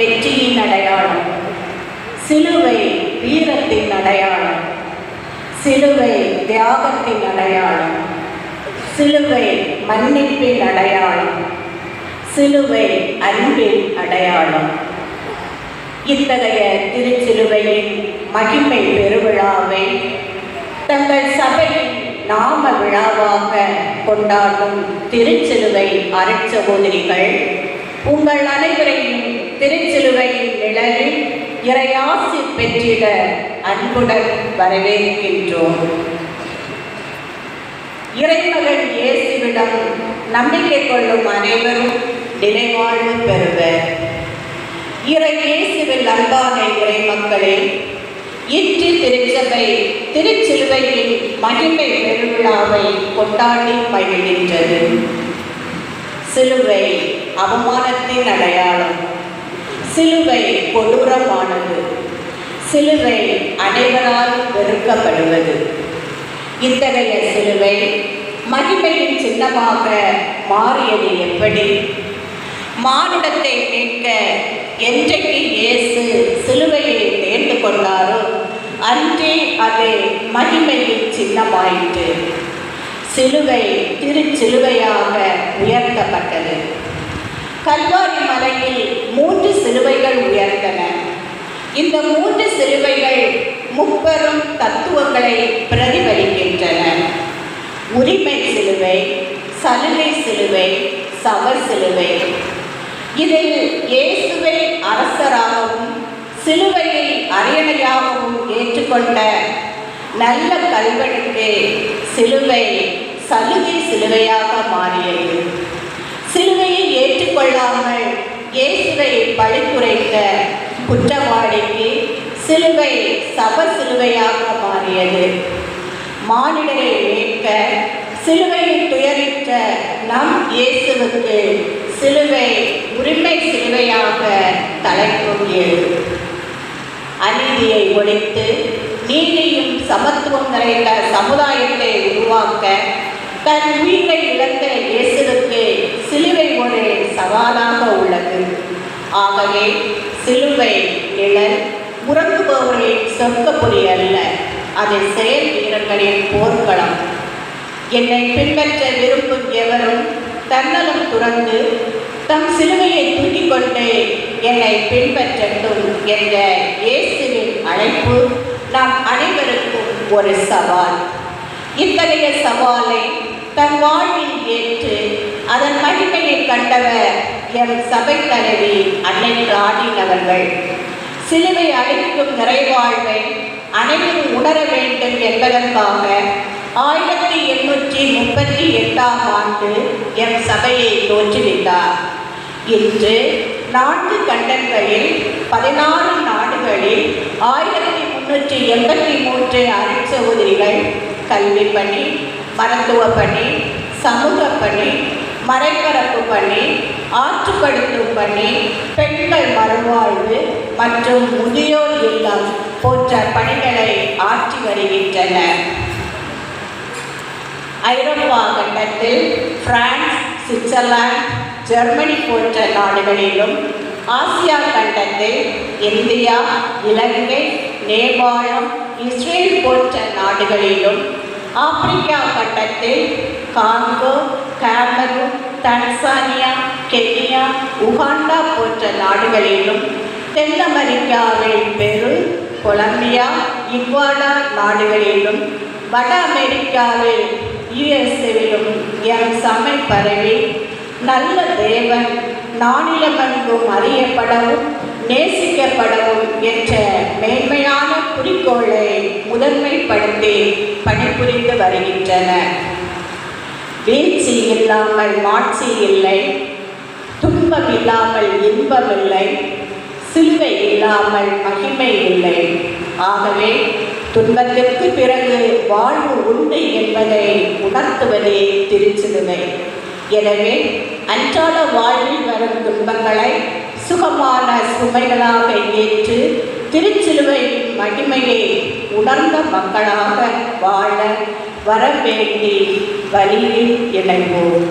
வெற்றியின் அடையாளம். சிலுவை வீரத்தின் அடையாளம். சிலுவை தியாகத்தின் அடையாளம். சிலுவை மன்னிப்பின் அடையாளம். சிலுவை அன்பின் அடையாளம். இத்தகைய திருச்சிலுவையின் மகிமை பெருவிழாவை தங்கள் சபையின் நாம விழாவாக கொண்டாடும் திருச்சிலுவை அரைச்சகோதரிகள் உங்கள் அனைவரையும் திருச்சிலுவையின் நிழலில் இறையாசி பெற்றிட அன்புடன் வரவேற்கின்றோம். இறைமகன் இயேசுவிடம் நம்பிக்கை கொள்ளும் அனைவரும் நிலைவாழ்வு பெறுவர். இறை இயேசுவில் அன்பான இறை மக்களே இன்று திருச்சபை திருச்சிலுவையின் மகிமை பெருவிழாவை கொண்டாடி மகிழ்கின்றது. சிலுவை அவமானத்தின் அடையாளம். சிலுவை கொடூரமானது. சிலுவை அனைவரால் வெறுக்கப்படுவது. இத்தகைய சிலுவை மகிமையின் சின்னமாக மாறியது எப்படி? மானுடத்தை மீட்க என்றைக்கு இயேசு சிலுவையை தேர்ந்து கொண்டாரோ அன்றே அது மகிமையின் சின்னமாயிற்று. சிலுவை திருச்சிலுவையாக உயர்த்தப்பட்டது. கல்வாரி மலையில் மூன்று சிலுவைகள் உயர்ந்தன. இந்த மூன்று சிலுவைகள் முப்பெரும் தத்துவங்களை பிரதிபலிக்கின்றன. உரிமை சிலுவை சலுகை சிலுவை சவர் சிலுவை. இதில் இயேசுவை அரசராகவும் சிலுவையை அரியணையாகவும் ஏற்றுக்கொண்ட நல்ல கல்வனுக்கு சிலுவை சலுகை சிலுவையாக மாறியது. சிலுவையை ஏற்றுக்கொள்ளாமல் இயேசுவை பழித்துரைத்த குற்றவாளிக்கு சிலுவை சப சிலுவையாக மாறியது. மானிடரை மீட்க சிலுவையை துயரிட்ட நம் இயேசுவுக்கு சிலுவை உரிமை சிலுவையாக தலைத்தூங்கியது அநீதியை ஒழித்து நீதியும் சமத்துவம் நிறைந்த சமுதாயத்தை உருவாக்க தன் உயிரை இழந்த இயேசுக்கு சிலுவை ஒரு சவாலாக உள்ளது. ஆகவே சிலுவை நிழல் உறங்குபவர்களின் சொர்க்கப்புரி அல்ல அது செயல் வீரர்களின் போர்க்களம். என்னை பின்பற்ற விரும்பும் எவரும் தன்னலம் துறந்து தம் சிலுவையை தூக்கிக் கொண்டு என்னை பின்பற்றட்டும் என்ற இயேசுவின் அழைப்பு நாம் அனைவருக்கும் ஒரு சவால். இத்தகைய சவாலை தன் வாழ்வில் ஏற்று அதன் மகிமையை கண்டவர் எம் சபை தலைவி அன்னை கிளாடின் அவர்கள். சிலுவை அளிக்கும் நிறைவாழ்வை அனைவரும் உணர வேண்டும் என்பதற்காக ஆயிரத்தி எண்ணூற்றி முப்பத்தி எட்டாம் ஆண்டு எம் சபையை தோற்றுவித்தார். இன்று நான்கு கண்டங்களில் பதினாறு நாடுகளில் ஆயிரத்தி முன்னூற்றி எண்பத்தி மூன்று அருட்சகோதரிகள் கல்வி பணி மருத்துவ பணி சமூக பணி மறைபரப்பு பணி ஆற்றுப்படுத்தும் பணி பெண்கள் மறுவாழ்வு மற்றும் முதியோர் இல்லம் போன்ற பணிகளை ஆற்றி வருகின்றனர் ஐரோப்பா கண்டத்தில் பிரான்ஸ் சுவிட்சர்லாந்து ஜெர்மனி போன்ற நாடுகளிலும் ஆசியா கண்டத்தில் இந்தியா இலங்கை நேபாளம் இஸ்ரேல் போன்ற நாடுகளிலும் ஆப்பிரிக்கா கண்டத்தில் Congo Cameroon Tanzania Kenya Uganda போன்ற நாடுகளிலும் தென் அமெரிக்காவில் பெரு கொலம்பியா இக்வாடா நாடுகளிலும் வட அமெரிக்காவில் யுஎஸ்ஏவிலும் எம் சமை பரவி நல்ல தேவன் நானிலமெங்கும் அறியப்படவும் நேசிக்கப்படவும் என்ற மேன்மையான குறிக்கோளை முதன்மைப்படுத்தி பணிபுரிந்து வருகின்றன. வீழ்ச்சி இல்லாமல் மாட்சி இல்லை துன்பம் இல்லாமல் இன்பம் இல்லை சிலுவை இல்லாமல் மகிமை இல்லை. ஆகவே துன்பத்திற்கு பிறகு வாழ்வு உண்டு என்பதை உணர்த்துவதே திருச்சிலுவை. எனவே அன்றாட வாழ்வில் வரும் துன்பங்களை சுகமான சுமைகளாக ஏற்று திருச்சிலுவையின் மகிமையை உணர்ந்த மக்களாக வாழ வரவேண்டி வழியில் இணைவோம்.